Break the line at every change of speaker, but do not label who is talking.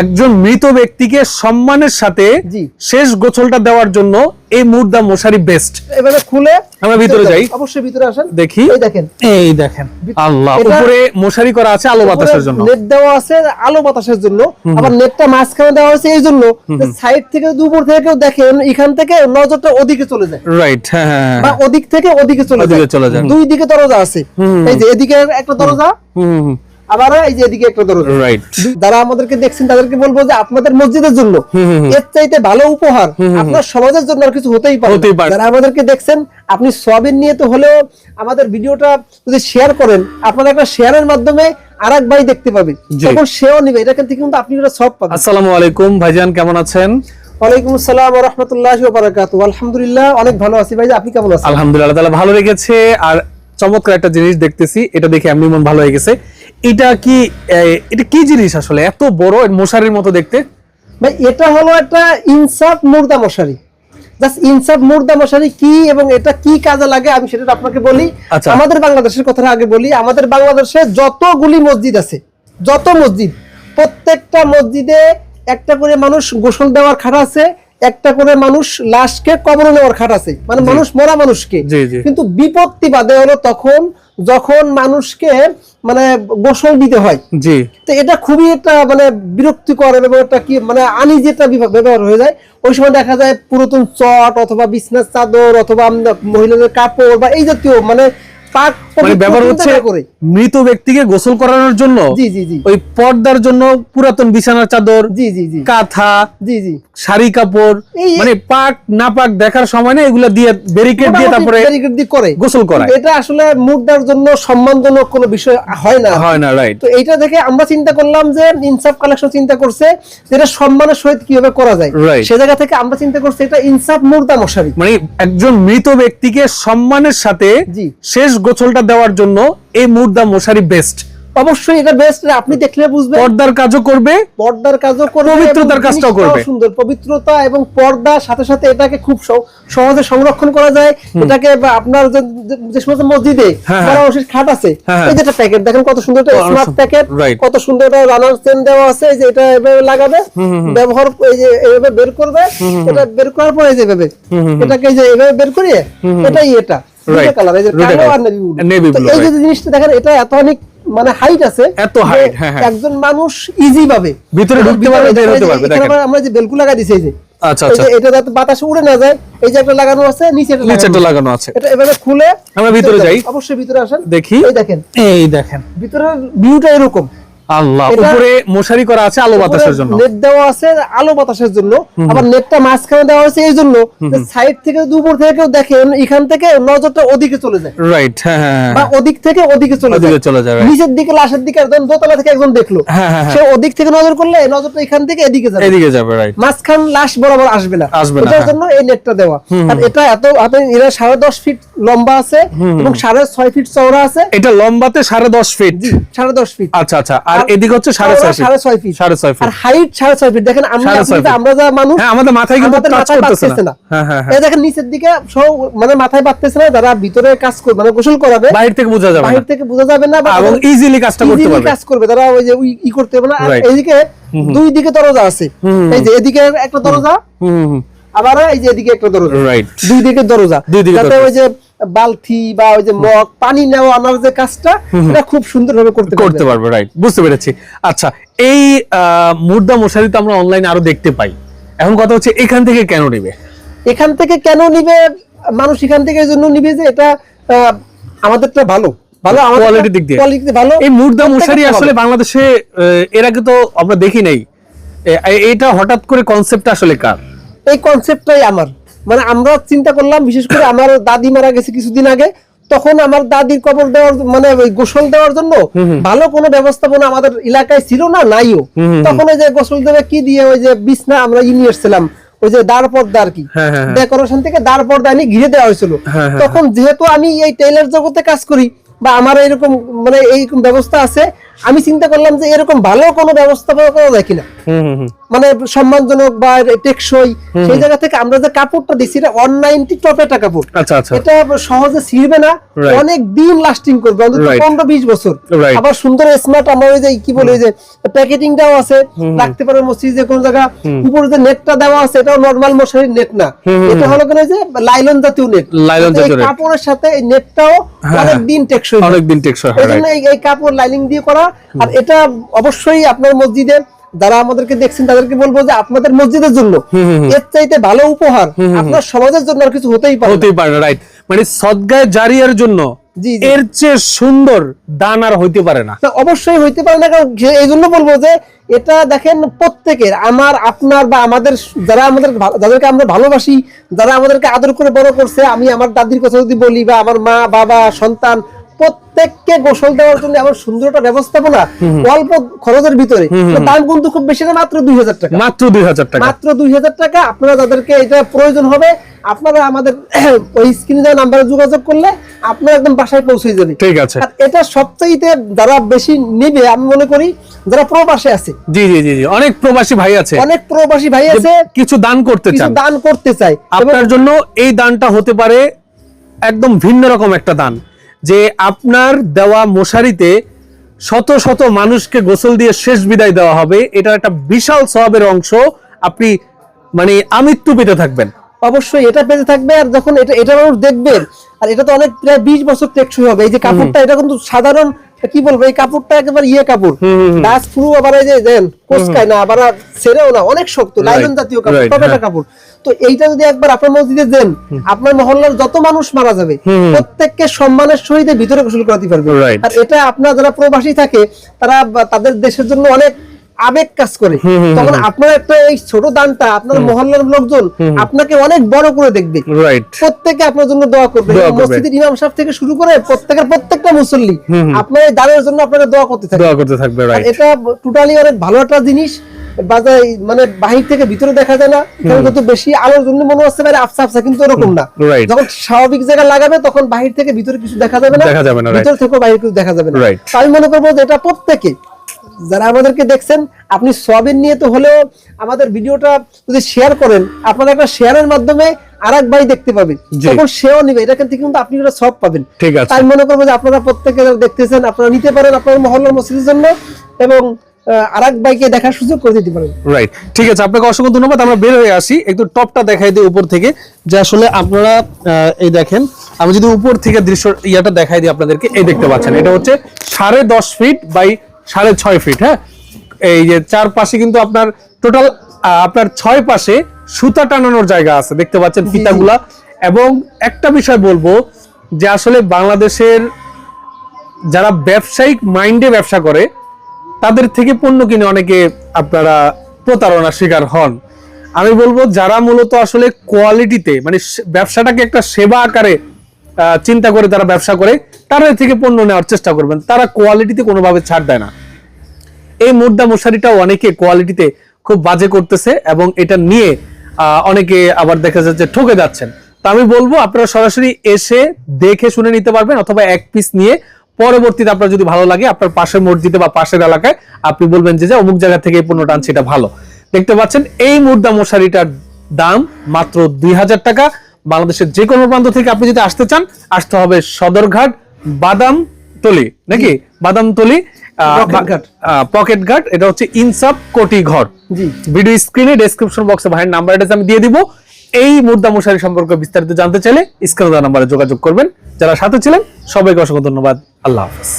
একজন মৃত ব্যক্তিকে সম্মানের সাথে শেষ গোছলটা দেওয়ার জন্য এই মুর্দা মশারি বেস্ট
এভাবে খুলে
আমরা ভিতরে যাই।
অবশ্যই ভিতরে আসেন।
দেখি।
এই দেখেন।
এই দেখেন। আল্লাহ উপরে মশারি করা আছে আলো বাতাসের জন্য।
নেট দেওয়া আছে আলো বাতাসের জন্য। আবার নেটটা মাঝখানে দেওয়া আছে এই জন্য। সাইড থেকে দুপুর থেকে কেউ দেখেন এখান থেকে নজরটা ওদিকে চলে যায়।
রাইট হ্যাঁ হ্যাঁ
বা ওদিক থেকে ওদিকে চলে যায়।
চলে যায়।
দুই দিকে দরজা আছে। এই যে এদিকে একটা দরজা।
হুম।
আবার এই যে এদিকে একটা দরজা।
রাইট
যারা আমাদেরকে দেখছেন তাদেরকে বলব যে আপনাদের মসজিদের জন্য এর চাইতে ভালো উপহার আপনার সমাজের জন্য আর কিছু হতেই পারে। যারা আমাদেরকে দেখছেন আপনি সবের নিয়ে তো হলেও আমাদের ভিডিওটা যদি শেয়ার করেন আপনারা একটা শেয়ারের মাধ্যমে আর এক ভাই দেখতে পাবে। তখন সেও নিবে। এটা থেকে কিন্তু আপনি একটা সব পাবেন।
আসসালামু আলাইকুম। ভাইজান কেমন আছেন?
ওয়ালাইকুম আসসালাম ওয়া রাহমাতুল্লাহি ওয়া বারাকাতুহু। আলহামদুলিল্লাহ অনেক ভালো আছি। ভাই আপনি কেমন আছেন?
আলহামদুলিল্লাহ তাহলে ভালো লেগেছে আর চমৎকার একটা জিনিস দেখতেছি। এটা দেখে এমনি মন ভালো হয়ে গেছে। এটা কি এটা কি জিনিস আসলে? এত বড় মশারির মতো দেখতে।
ভাই এটা হলো একটা ইনসাফ মুর্দা মশারি। জাস্ট ইনসাফ মুর্দা মশারি কি এবং এটা কি কাজে লাগে আমি সেটা আপনাকে বলি।
আচ্ছা।
আমাদের বাংলাদেশের কথাটা আগে বলি। আমাদের বাংলাদেশে যতগুলি মসজিদ আছে যত মসজিদ প্রত্যেকটা মসজিদে একটা করে মানুষ গোসল দেওয়ার খাট আছে একটা করে মানুষ লাশকে কবর নেওয়ার খাট আছে। মানে মানুষ মরা মানুষকে। কিন্তু বিপত্তি বাদে হলো তখন যখন মানুষকে মানে গোসল দিতে হয়
জি।
তো এটা খুবই একটা মানে বিরক্তিকর এবং একটা কি মানে আনি যেটা ব্যবহার হয়ে যায়। ওই সময় দেখা যায় পুরাতন চট অথবা বিছনার চাদর অথবা মহিলাদের কাপড় বা এই জাতীয় মানে
মানে হচ্ছে মৃত ব্যক্তিকে গোসল করানোর জন্য ওই পর্দার জন্য পুরাতন বিছানার চাদর কাঁথা শাড়ি কাপড় মানে পাক না পাক দেখার সময় না এগুলা দিয়ে ব্যারিকেড দিয়ে তারপরে
করে।
গোসল।
এটা আসলে জন্য সম্মানজনক কোনো বিষয় হয় না।
হয় না রাইট
তো এইটা দেখে আমরা চিন্তা করলাম যে ইনসাফ কালেকশন চিন্তা করছে যেটা সম্মানের সহিত কীভাবে করা যায়. সে জায়গা থেকে আমরা চিন্তা করছি এটা ইনসাফ মুর্দা মশারি।
মানে একজন মৃত ব্যক্তিকে সম্মানের সাথে শেষ গোছলটা দেওয়ার জন্য এই মুর্দা মশারি বেস্ট
অবশ্যই এটা বেস্ট আপনি দেখলে বুঝবেন।
পর্দার কাজও করবে
পর্দার কাজও করবে
পবিত্রতার কাজটাও করবে।
সুন্দর। পবিত্রতা এবং পর্দার সাথে সাথে এটাকে খুব সহজে সংরক্ষণ করা যায়। এটাকে আপনার যে- যে- যে সমস্ত মসজিদে
হ্যাঁ,
খাট আছে
হ্যাঁ,
এই যে একটা প্যাকেট দেখেন কত সুন্দর একটা স্মার্ট প্যাকেট কত সুন্দর একটা রানার চেন দেওয়া আছে এই যে এটা এভাবে লাগাবে ব্যবহার এই যে এভাবে বের করবে এটা বের করার পরে এই যে এভাবে এটাকে এই যে এভাবে বের করিয়ে এটাই এটা।
Right.
কালার এই যে কালো আর নেভি ব্লু
Navy blue,
এই যে জিনিসটা দেখেন এটা এত অনেক মানে হাইট আছে
এত
যে
height, হ্যাঁ, হ্যাঁ।
একজন মানুষ ইজি ভাবে
ভিতরে ঢুকতে
ভিতরে
পারবে, বের হতে পারবে, দেখেন।
আমরা যে বেলকু লাগাই দিছি এই যে
আচ্ছা আচ্ছা
এটা যাতে বাতাসে উড়ে না যায় এই যে একটা লাগানো আছে নিচে একটা
নিচেটা
লাগানো আছে।
লাগানো আছে
এটা এভাবে খুলে
আমরা ভিতরে যাই।
অবশ্যই ভিতরে আসেন
দেখি
এই দেখেন
এই দেখেন
ভিতরের ভিউটা এরকম
আল্লাহ উপরে মশারি করা আছে আলো বাতাসের জন্য।
নেট দেওয়া আছে আলো বাতাসের জন্য। আবার নেটটা মাঝখানে দেওয়া আছে এই জন্য। সাইড থেকে দুপুর থেকে কেউ দেখেন এখান থেকে নজরটা ওদিকে চলে যায়।
রাইট হ্যাঁ হ্যাঁ
বা ওদিক থেকে ওদিকে চলে যায়।
চলে যায়,
নিচের দিকে লাশের দিকে একজন দোতলা থেকে একজন দেখল।
হ্যাঁ, হ্যাঁ, হ্যাঁ।
সে ওদিক থেকে নজর করলে নজরটা এখান থেকে এদিকে যাবে।
এদিকে যাবে রাইট
মাঝখান লাশ বরাবর আসবে না।
আসবে না, হ্যাঁ।
জন্য এই নেটটা দেওয়া। আর এটা এত আপনি এরা সাড়ে দশ ফিট লম্বা আছে এবং সাড়ে ছয় ফিট চওড়া আছে।
এটা লম্বাতে সাড়ে দশ ফিট।
সাড়ে দশ ফিট।
আচ্ছা আচ্ছা। আর এদিকে হচ্ছে সাড়ে ছয় ফিট
সাড়ে ছয় ফিট
সাড়ে ছয় ফিট
আর হাইট সাড়ে ছয় ফিট দেখেন আমরা। আমরা যা মানুষ
হ্যাঁ আমাদের মাথায় কিন্তু কাজ করতেছে না।
না।
হ্যাঁ হ্যাঁ
দেখেন নিচের দিকে মানে মাথায় বাঁধতেছে না যারা ভিতরে কাজ করবে মানে গোসল করাবে
বাইরে থেকে বোঝা যাবে
বাহির
না
থেকে বোঝা যাবে না
এবং ইজিলি কাজটা করতে পারবে।
কাজ করবে তারা ওই যে ই করতে হবে না। আর এইদিকে দুই দিকে দরজা আছে। এই যে এদিকে একটা দরজা আবার এই যে এদিকে একটা দরজা।
রাইট
দুই দিকে দরজা।
দুই দিকে
যাতে ওই যে বালতি বা ওই যে মগ পানি নেওয়া আনার যে কাজটা এটা খুব সুন্দরভাবে করতে
করতে
পারবে
রাইট বুঝতে পেরেছি। আচ্ছা এই মুর্দা মশারি তো আমরা অনলাইনে আরও দেখতে পাই। এখন কথা হচ্ছে এখান থেকে কেন নেবে?
এখান থেকে কেন নিবে? মানুষ এখান থেকে এই জন্য নিবে যে এটা আহ, আমাদেরটা ভালো। ভালো আমাদের
Quality দিক দিয়ে।
কোয়ালিটি ভালো।
এই মুর্দা মশারি আসলে বাংলাদেশে এর আগে তো আমরা দেখি নাই। এটা হঠাৎ করে কনসেপ্ট আসলে কার?
এই কনসেপ্টটাই আমার। মানে আমরা চিন্তা করলাম বিশেষ করে আমার দাদি মারা গেছে কিছুদিন আগে তখন আমার দাদির কবর দেওয়ার মানে ওই গোসল দেওয়ার জন্য ভালো কোনো ব্যবস্থাপনা আমাদের এলাকায় ছিল না নাইও। তখন ওই যে গোসল দেবে কি দিয়ে ওই যে বিছনা আমরা ই নিয়ে এসেছিলাম ওই যে দাঁড় পর্দা আর কি।
হ্যাঁ, হ্যাঁ, হ্যাঁ।
ডেকোরেশন থেকে দাঁড় পর্দা এনে ঘিরে দেওয়া হয়েছিল।
হ্যাঁ, হ্যাঁ,
তখন যেহেতু আমি এই টেইলার জগতে কাজ করি বা আমার এরকম মানে এইরকম ব্যবস্থা আছে আমি চিন্তা করলাম যে এরকম ভালো কোনো ব্যবস্থাপনা করা যায় কিনা। মানে সম্মানজনক বা টেকসই সেই জায়গা থেকে আমরা যে কাপড়টা দিচ্ছি এটা ওয়ান নাইনটি টপ একটা কাপড়।
আচ্ছা আচ্ছা।
এটা সহজে ছিঁড়বে না। অনেক দিন লাস্টিং করবে অন্তত পনেরো বিশ বছর। আবার সুন্দর স্মার্ট আমরা ওই যে কি বলে যে প্যাকেটিংটাও আছে। রাখতে পারে মসজিদ যে কোন জায়গা উপরে যে নেটটা দেওয়া আছে এটাও নর্মাল মশারির নেট না। এটা হলো কেন যে লাইলন জাতীয় নেট
লাইলন জাতীয়
কাপড়ের সাথে এই নেটটাও
হ্যাঁ,
অনেক দিন টেকসই অনেক
দিন টেকসই হয়
এই কাপড় লাইনিং দিয়ে করা আর এটা অবশ্যই আপনার মসজিদে যারা আমাদেরকে দেখছেন তাদেরকে বলব যে আপনাদের মসজিদের জন্য এর চাইতে ভালো উপহার আপনার সমাজের জন্য আর কিছু হতেই পারে
হতেই পারে রাইট মানে সদগায় জারিয়ার জন্য। এর চেয়ে সুন্দর দান আর হইতে পারে না।
না, অবশ্যই হইতে পারে না কারণ এই জন্য বলব যে এটা দেখেন প্রত্যেকের আমার আপনার বা আমাদের যারা আমাদের যাদেরকে আমরা ভালোবাসি যারা আমাদেরকে আদর করে বড় করছে আমি আমার দাদির কথা যদি বলি বা আমার মা বাবা সন্তান প্রত্যেককে গোসল দেওয়ার জন্য এমন সুন্দর একটা ব্যবস্থাপনা অল্প খরচের ভিতরে। দাম কিন্তু খুব বেশি না মাত্র দুই হাজার টাকা।
মাত্র দুই হাজার টাকা।
মাত্র দুই হাজার টাকা আপনারা যাদেরকে এটা প্রয়োজন হবে আপনারা আমাদের ওই স্ক্রিনে দেওয়া নাম্বারে যোগাযোগ করলে আপনারা একদম বাসায় পৌঁছে যাবে
ঠিক আছে।
আর এটা সবচাইতে যারা বেশি নেবে আমি মনে করি যারা প্রবাসে আছে।
জি জি জি জি। অনেক প্রবাসী ভাই আছে।
অনেক প্রবাসী ভাই আছে
কিছু দান করতে চান।
দান করতে চায়।
আপনার জন্য এই দানটা হতে পারে একদম ভিন্ন রকম একটা দান। যে আপনার দেওয়া মশারিতে শত শত মানুষকে গোসল দিয়ে শেষ বিদায় দেওয়া হবে এটা একটা বিশাল স্বভাবের অংশ আপনি মানে আমৃত্যু পেতে থাকবেন।
অবশ্যই এটা পেতে থাকবে আর যখন এটা এটা মানুষ দেখবেন আর এটা তো অনেক প্রায় বিশ বছর টেকসই হবে। এই যে কাপড়টা এটা কিন্তু সাধারণ কি বলব এই কাপড়টা একেবারে ইয়ে কাপড়। গাছ ফুরু আবার এই যে দেন কোসকায় না আবার ছেড়েও না অনেক শক্ত লাইলন জাতীয় কাপড়
তবে
টমেটো
হ্যাঁ।
কাপড়। তো এইটা যদি একবার আপনার মসজিদে দেন আপনার মহল্লার যত মানুষ মারা যাবে প্রত্যেককে সম্মানের সহিত ভিতরে গোসল করাতে পারবে। আর এটা আপনার যারা প্রবাসী থাকে তারা তাদের দেশের জন্য অনেক আবেগ কাজ করে। তখন আপনার একটা এই ছোট দানটা আপনার মহল্লার লোকজন আপনাকে অনেক বড় করে দেখবে। প্রত্যেকে আপনার জন্য দোয়া করবে। মসজিদের ইমাম সাহেব থেকে শুরু করে প্রত্যেকের প্রত্যেকটা মুসল্লি আপনার এই দানের জন্য আপনাকে দোয়া করতে থাকে
দোয়া করতে থাকবে রাইট
এটা টোটালি অনেক ভালো একটা জিনিস। বাজার মানে বাহির থেকে ভিতরে দেখা যায় না। এখানে যত বেশি আলোর জন্য মনে হচ্ছে বাইরে আফসা আফসা কিন্তু এরকম না. যখন স্বাভাবিক জায়গা লাগাবে তখন বাহির থেকে ভিতরে কিছু দেখা যাবে না।
দেখা যাবে না,
ভিতর থেকে বাইরে কিছু দেখা যাবে না. আমি মনে করব যে এটা প্রত্যেকে যারা আমাদেরকে দেখছেন আপনি সবের নিয়ে তো হলেও আমাদের ভিডিওটা যদি শেয়ার করেন আপনারা একটা শেয়ারের মাধ্যমে আর এক ভাই দেখতে পাবে
জি।
তখন সেও নিবে। এটা থেকে কিন্তু আপনি একটা সব পাবেন।
ঠিক আছে।
তাই মনে করব যে আপনারা প্রত্যেকে দেখতেছেন আপনারা নিতে পারেন আপনার মহল্লার মসজিদের জন্য এবং ভাইকে দেখার সুযোগ করে দিতে পারেন।
রাইট ঠিক আছে আপনাকে অসংখ্য ধন্যবাদ। আমরা বের হয়ে আসি। একটু টপটা দেখাই দিই উপর থেকে যে আসলে আপনারা এই দেখেন আমি যদি উপর থেকে দৃশ্য ইয়াটা দেখাই দিই আপনাদেরকে এই দেখতে পাচ্ছেন। এটা হচ্ছে সাড়ে দশ ফিট বাই সাড়ে ছয় ফিট হ্যাঁ? এই যে চারপাশে কিন্তু আপনার টোটাল আপনার ছয় পাশে সুতা টানানোর জায়গা আছে দেখতে পাচ্ছেন ফিতাগুলা। এবং একটা বিষয় বলব যে আসলে বাংলাদেশের যারা ব্যবসায়িক মাইন্ডে ব্যবসা করে তাদের থেকে পণ্য কিনে অনেকে আপনারা প্রতারণার শিকার হন। আমি বলব যারা মূলত আসলে কোয়ালিটিতে মানে ব্যবসাটাকে একটা সেবা আকারে চিন্তা করে তারা ব্যবসা করে তাদের থেকে পণ্য নেওয়ার চেষ্টা করবেন। তারা কোয়ালিটিতে কোনোভাবে ছাড় দেয় না। এই মুদ্রা মশারিটাও অনেকে কোয়ালিটিতে খুব বাজে করতেছে এবং এটা নিয়ে অনেকে আবার দেখা যাচ্ছে ঠকে যাচ্ছেন। তো আমি বলব, আপনারা সরাসরি এসে দেখে শুনে নিতে পারবেন অথবা এক পিস নিয়ে। পরবর্তীতে আপনার যদি ভালো লাগে, আপনার পাশের মসজিদে বা পাশের এলাকায় আপনি বলবেন যে যে, অমুক জায়গা থেকে এই পণ্যটা আনছি, এটা ভালো। দেখতে পাচ্ছেন, এই মুদ্রা মশারিটার দাম মাত্র দুই হাজার টাকা। বাংলাদেশের যে কোনো প্রান্ত থেকে আপনি যদি আসতে চান আসতে হবে সদরঘাট বাদামতলি নাকি? বাদামতলি
ঘাট।
পকেট গার্ড এটা হচ্ছে ইনসাফ কোটি ঘর। ভিডিও স্ক্রিনে ডেসক্রিপশন বক্সে ভাইয়ের নাম্বার অ্যাড্রেস আমি দিয়ে দিব। এই মুদ্রা মশারি সম্পর্কে বিস্তারিত জানতে চাইলে স্ক্রিনে দেওয়া নাম্বারে যোগাযোগ করবেন। যারা সাথে ছিলেন সবাইকে অসংখ্য ধন্যবাদ। আল্লাহ হাফেজ।